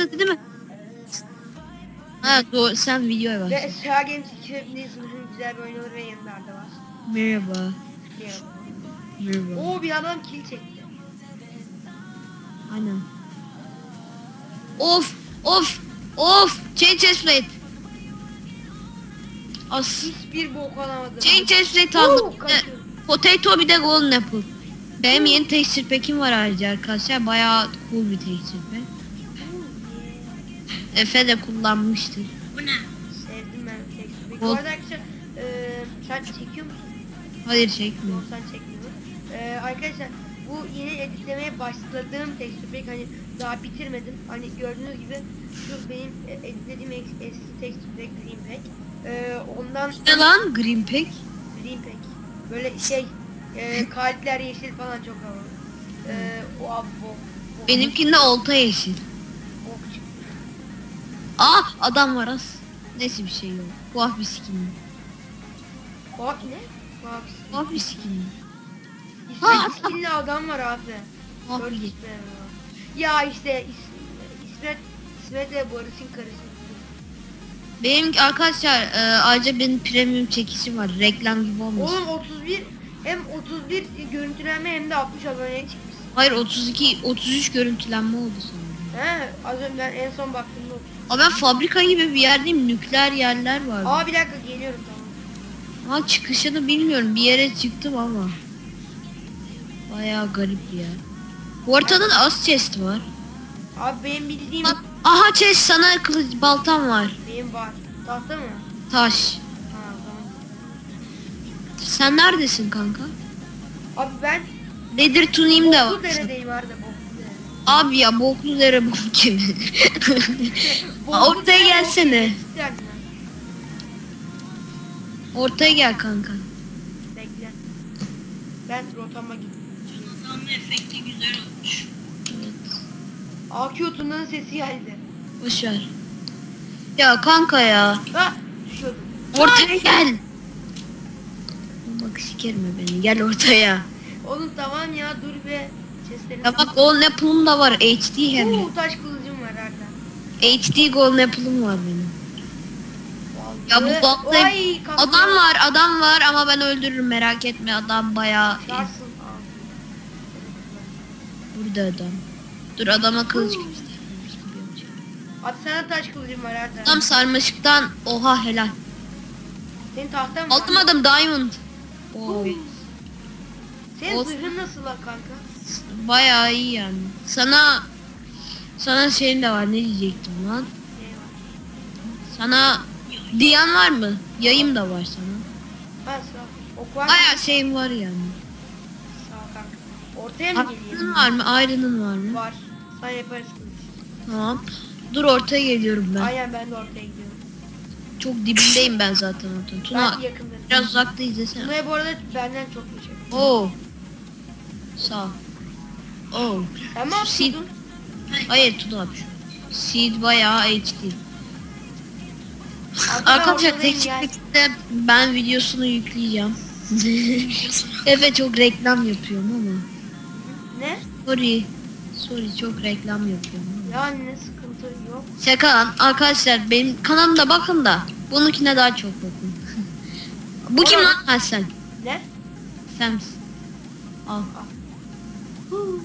başladı değil mi? Ha doğru sen videoya bak. Ve Sega Games 2 hepindeyiz. Güzel bir oyun olur ve yanında Arda var. Merhaba. Merhaba. Oo bir adam kill çekti. Aynen. Of of of change chestplate. As Hiçbir bok alamadım. change chestplate aldım. Potato bir de golden apple. Benim yeni texture pack'im var ayrıca arkadaşlar. Bayağı cool bir texture pack. Efe de kullanmıştır. Sevdim ben tekstürü. Bu Ol- arada arkadaşlar eee sen çekiyor musun? Hayır çekmiyor. Yok sen çekmiyorsun. Eee arkadaşlar bu yeni editlemeye başladığım pack hani daha bitirmedim. Hani gördüğünüz gibi şu benim e, editlediğim eski pack Green Pack. Eee ondan Ne lan green pack? Green Pack. Böyle şey eee kalpler yeşil falan çok havalı. Eee o bok. bok- Benimkinde olta yeşil. Ah adam var az. Neyse bir şey yok. Tuhaf bir skin. Bak ne? Bak. Tuhaf bir skin. İsmet skinli adam var abi. Tuhaf Dört bir ismi var. Ya işte İs- İsmet İsmet de Barış'ın karısı. Benim arkadaşlar e, ayrıca benim premium çekişim var. Reklam gibi olmuş. Oğlum 31 hem 31 görüntülenme hem de 60 aboneye çıkmış. Hayır 32 33 görüntülenme oldu sonra. He az önce ben en son baktığımda 30. Ama ben fabrika gibi bir yerdeyim. Nükleer yerler var. Aa bir dakika geliyorum tamam. Ama çıkışını bilmiyorum. Bir yere çıktım ama. Bayağı garip bir yer. Bu ortada da az chest var. Abi benim bildiğim Bak, aha chest sana kılıç baltam var. benim var. Tahta mı? Taş. Ha o zaman. Sen neredesin kanka? Abi ben Nedir tunayım da Boklu var. deredeyim Arda Boklu dere. Abi ya boklu dere bok gibi. Ortaya gelsene. Ortaya gel kanka. Bekle. Ben rotama gittim. efekti güzel olmuş. Evet. AQ Tuna'nın sesi geldi. Boş ver. Ya kanka ya. Ha düşüyordum. Ortaya gel. Bak sikerim beni. Gel ortaya. Oğlum tamam ya dur be. Ya bak Golden Apple'ım da var. HD hem de. Oo, taş kılıcım var Arda. HD Golden Apple'ım var benim. Ya bu balta- Ay, kafam- Adam var adam var ama ben öldürürüm merak etme adam bayağı Şarsın. Aa. burada adam. Dur adama kılıç yapacağım. Abi sana taş kılıcım var Arda. Adam sarmaşıktan oha helal. Senin tahtan mı? Aldım adam diamond. Oo. Senin Olsun. zırhın nasıl lan kanka? Bayağı iyi yani. Sana sana şeyin de var ne diyecektim lan? Sana diyan var mı? Yayım da var sana. Ha sağ. Ok var mı? Bayağı şeyim var yani. Sağ kanka. Ortaya mı geleyim? var mı? Ayrının var mı? Var. Sen yaparız. Tamam. Dur ortaya geliyorum ben. Aynen ben de ortaya gidiyorum. Çok dibindeyim ben zaten ortanın. Tuna ben yakındayım. biraz uzakta izlesene. Tuna'ya bu arada benden çok geçiyor. Oo. Sağ. ol. Sen mi Şu seed- atıyordun? Hayır Tuna abi. Seed bayağı HD. Arkadan Arkadaşlar gel. çıktıkta ben videosunu yükleyeceğim. evet çok reklam yapıyorum ama. Ne? Sorry. Sorry çok reklam yapıyorum. Yani ne sıkıntı yok. Şaka lan. Arkadaşlar benim kanalımda bakın da bununkine daha çok bakın. Bu kim lan? Ha sen. Ne? Sen misin? Al. Huu.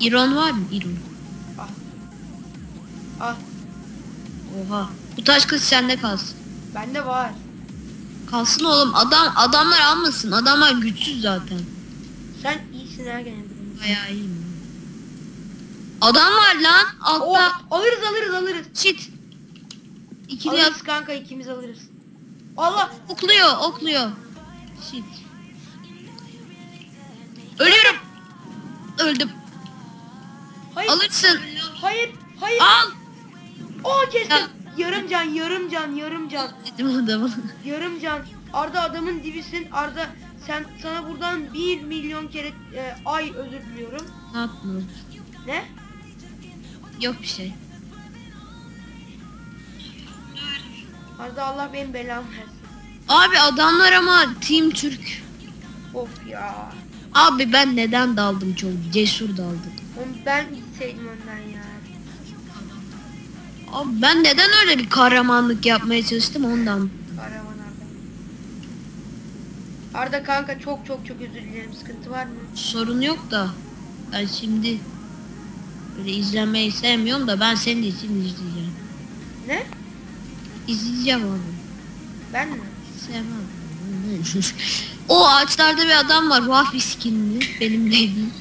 İron var mı? İron. Ah Oha. Bu taş kız sende kalsın. bende var. Kalsın oğlum. Adam adamlar almasın. Adamlar güçsüz zaten. Sen iyisin ha gene. Bayağı iyi mi? Adam var lan altta. Oh, alırız alırız alırız. Shit. İkili yap. Alırız kanka ikimiz alırız. Allah. Okluyor, okluyor. Shit. Ölüyorum. Öldüm. Alırsın. Hayır. Hayır. Al. Oh kestim. Ya. Yarım can, yarım can, yarım can, Dedim adamı. yarım can. Arda adamın dibisin. Arda sen sana buradan bir milyon kere e, ay özür diliyorum. ne yaptın? Ne? Yok bir şey. Arda Allah benim belamı versin. Abi adamlar ama Team Türk. Of ya. Abi ben neden daldım çok cesur daldım. Ben gitseydim önden ya. Abi ben neden öyle bir kahramanlık yapmaya çalıştım ondan. Kahraman Arda. Arda kanka çok çok çok özür dilerim. Sıkıntı var mı? Sorun yok da ben şimdi böyle izlemeyi sevmiyorum da ben senin için izleyeceğim. Ne? İzleyeceğim abi. Ben mi? Sevmem. o ağaçlarda bir adam var. Vahvi skinli. Benim dediğim.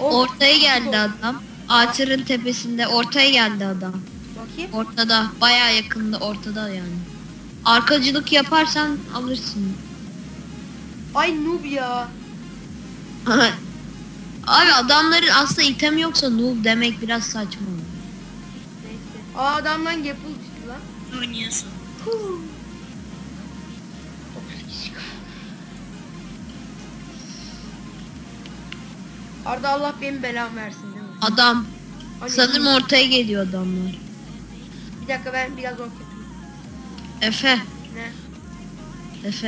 O- Ortaya geldi adam. Ağaçların tepesinde ortaya geldi adam. Bakayım. Ortada. Bayağı yakında ortada yani. Arkacılık yaparsan alırsın. Ay noob ya. Abi adamların aslında item yoksa noob demek biraz saçma. olur. Neyse. Aa adamdan yapıl düştü lan. Oynuyorsun. Huu. Arda Allah benim belam versin değil mi? Adam. Hani- Sanırım ortaya geliyor adamlar. Bir dakika ben biraz yapayım. Efe. Ne? Efe.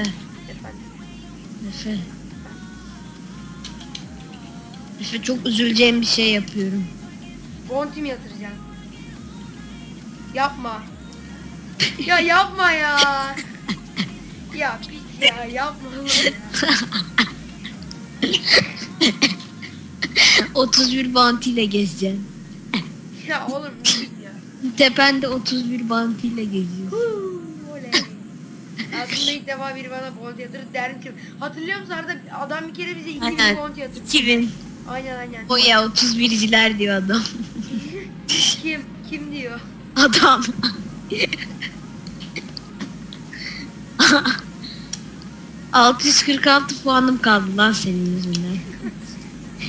Efendim. Efe. Efe çok üzüleceğim bir şey yapıyorum. Bounty mi yatıracağım? Yapma. ya yapma ya. ya piç ya yapma ya. 31 bounty ile gezeceksin. Ya oğlum git ya. Tepende 31 bounty ile geziyorsun. Oley. Aslında ilk defa biri bana bounty yatırır derim ki hatırlıyor musun Arda adam bir kere bize 2000 Aynen. bounty yatırdı. 2000. Aynen aynen. O ya 31'ciler diyor adam. Kim? Kim diyor? Adam. ...646 puanım kaldı lan senin yüzünden.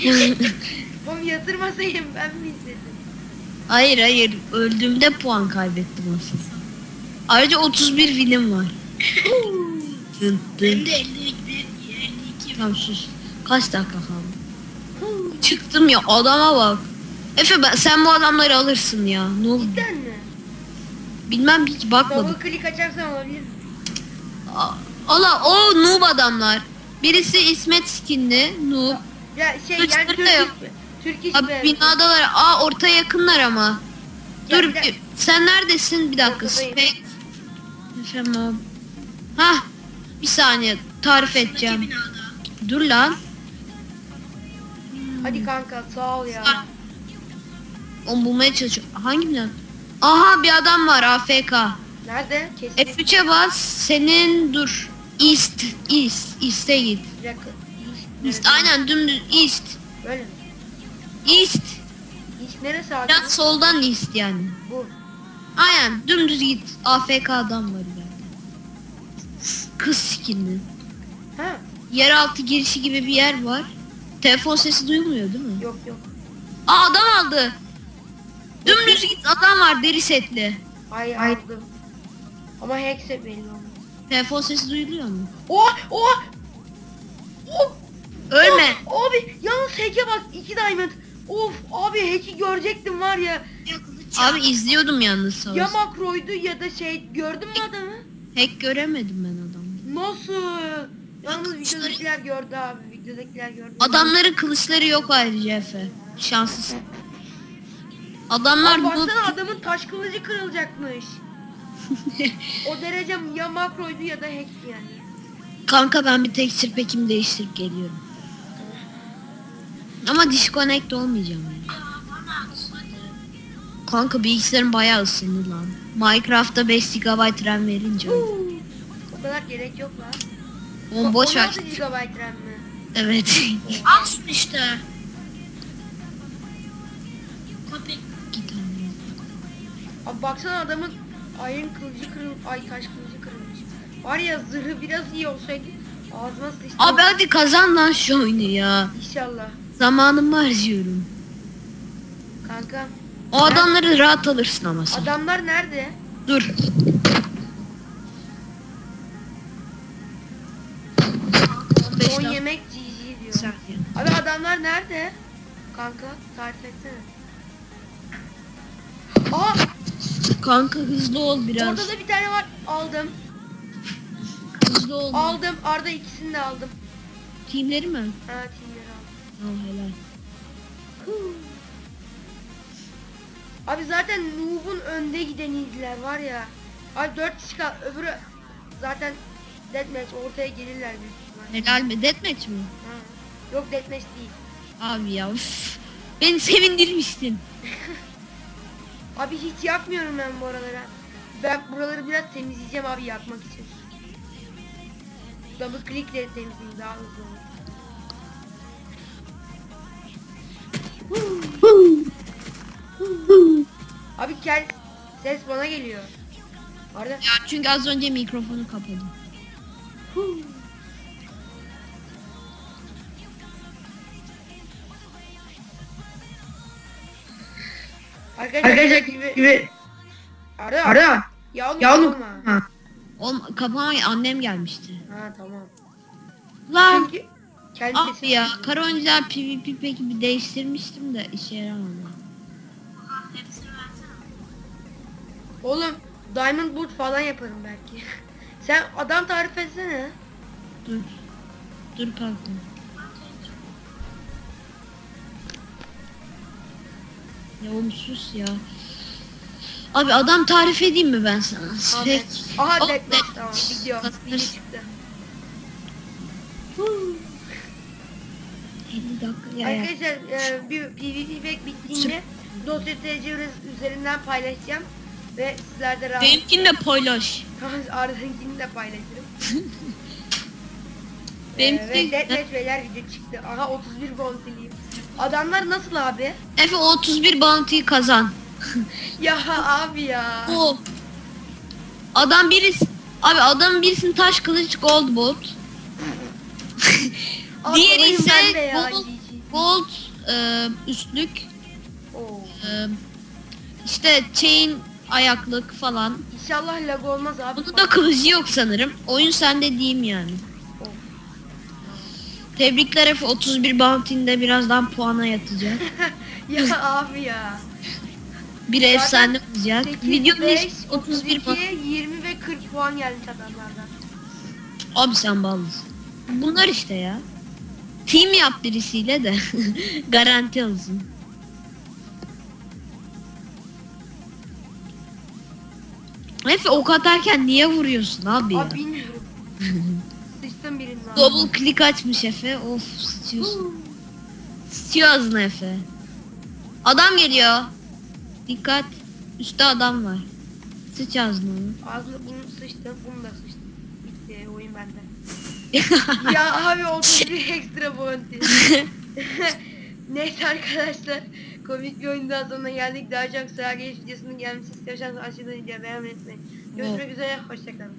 Oğlum yatırmasaydım ben mi istedim? hayır hayır öldüğümde puan kaybettim asıl. Ayrıca 31 winim var. Dın dın. Benim de 52, 52 Tamam sus. Kaç dakika kaldı? Çıktım ya adama bak. Efe ben, sen bu adamları alırsın ya. Ne oldu? Cidden mi? Bilmem hiç bakmadım. Double click açarsan olabilir. A- Allah o noob adamlar. Birisi İsmet skinli noob. Ya şey Üç yani Türk yok. Türk iş Abi binadalar. Aa orta yakınlar ama. Ya Dur bir bir- sen neredesin? Bir dakika. Ortadayım. Spek. Abi. Hah. Bir saniye tarif edeceğim. binada. Dur lan. Hadi kanka sağ ol ya. Onu bulmaya çalışıyorum. Hangi bina? Aha bir adam var AFK. Nerede? Kesin. F3'e bas. Senin dur. East. East. East'e git. Bir dakika. East. Aynen dümdüz East. Böyle mi? East. İş neresi abi? Biraz soldan East yani. Bu. Aynen dümdüz git. AFK adam var ileride. Kız skinli. Ha? Yeraltı girişi gibi bir yer var. Telefon sesi duyulmuyor değil mi? Yok yok. Aa adam aldı. Dümdüz git adam var deri setli. Ay aldım. Ama hackse belli olmaz. Telefon sesi duyuluyor mu? Oh oh. Oh. Ölme. Oh, abi yalnız hack'e bak 2 diamond. Of abi hack'i görecektim var ya. Abi izliyordum yalnız savaşı. Ya makroydu ya da şey gördün mü adamı? Hack göremedim ben adamı. Nasıl? Yalnız videodakiler gördü abi. Videodakiler gördü. Adamların kılıçları yok ayrıca Efe. Şanslısın. Adamlar Abi bu... baksana adamın taş kılıcı kırılacakmış. o derece ya makroydu ya da hack'ti yani. Kanka ben bir texture pack'imi değiştirip geliyorum. Ama disconnect olmayacağım yani. Kanka bilgisayarım bayağı ısındı lan. Minecraft'ta 5 GB RAM verince. O kadar gerek yok lan. Oğlum boş ver. 16 GB RAM mi? Evet. Al şunu işte. Köpek. Abi baksana adamın ayın kılıcı kırıl ay taş kılıcı kırılmış. Var ya zırhı biraz iyi olsaydı ağzıma sıçtı. Abi hadi kazan lan şu oyunu ya. İnşallah. Zamanımı harcıyorum. Kanka. O adamları rahat alırsın ama sen. Adamlar nerede? Dur. Son yemek GG diyor. saniye. Abi adamlar nerede? Kanka tarif etsene. Aa Kanka hızlı ol biraz. orada da bir tane var. Aldım. Hızlı ol. Aldım. Arda ikisini de aldım. Teamleri mi? Ha timleri Al helal. Abi zaten Noob'un önde giden izler var ya. Abi 4 kişi kal öbürü zaten deathmatch ortaya gelirler büyük ihtimalle. Helal mi? Deathmatch mi? Ha. Yok deathmatch değil. Abi ya üf. Beni sevindirmiştin. Abi hiç yapmıyorum ben bu aralara. Ben buraları biraz temizleyeceğim abi yapmak için. Double clickle temizleyeyim daha hızlı olur. Abi gel ses bana geliyor. Arda Ya çünkü az önce mikrofonu kapadım. arkadaşlar gibi, gibi. Arda Ara. ya oğlum Ya. Oğlum kapama annem gelmişti. Ha tamam. Lan Çünkü kendi abi sesim ya kara oyuncular PvP peki bir değiştirmiştim de işe yaramadı. Aha. Oğlum Diamond Boot falan yaparım belki. Sen adam tarif etsene. Dur. Dur kanka. Ya oğlum sus ya. Abi adam tarif edeyim mi ben sana? Sürekli. Aha Oh, deathmatch death- tamam video. Kasmış. Video çıktı. 50 dakika ya. Arkadaşlar e, bir PvP back bittiğinde dosya TC üzerinden paylaşacağım. Ve sizler de rahat. Benimkini de paylaş. Arda'nkini de paylaşırım. Benimki Ee, ve Deathmatch beyler video çıktı. Aha 31 bounty'liyim. Adamlar nasıl abi? Efe o 31 bounty'yi kazan. Ya abi ya. O. Adam birisi Abi adamın birisinin taş kılıç gold bot. Diğeri ise ben de ya, gold, gold e, üstlük Oo. e, işte chain ayaklık falan. İnşallah lag olmaz abi. Bunun da kılıcı yok sanırım. Oyun sende diyeyim yani. Of. Tebrikler Efe 31 bounty'inde birazdan puana yatacak. ya abi ya. Bir efsane olacak. 8, Videonun 5, ismi 31 puan. 32, 20 ve 40 puan gelmiş adamlardan. Abi sen ballısın. Bunlar işte ya. Team yap birisiyle de garanti olsun. Efe ok atarken niye vuruyorsun abi ya? Abi bilmiyorum. Sıçtım birinin abi. Double click açmış Efe. Of sıçıyorsun. Sıçıyor ağzına Efe. Adam geliyor. Dikkat. Üstte adam var. Sıç ağzına onu. Ağzına bunu sıçtım, bunu da sıçtım. Oyun ya abi 31 ekstra bounty. Neyse arkadaşlar. Komik bir oyundan sonuna geldik. Daha çok sıra geliş videosunun gelmesi istiyorsanız aşağıdan videoyu beğenmeyi unutmayın. Görüşmek üzere, hoşçakalın.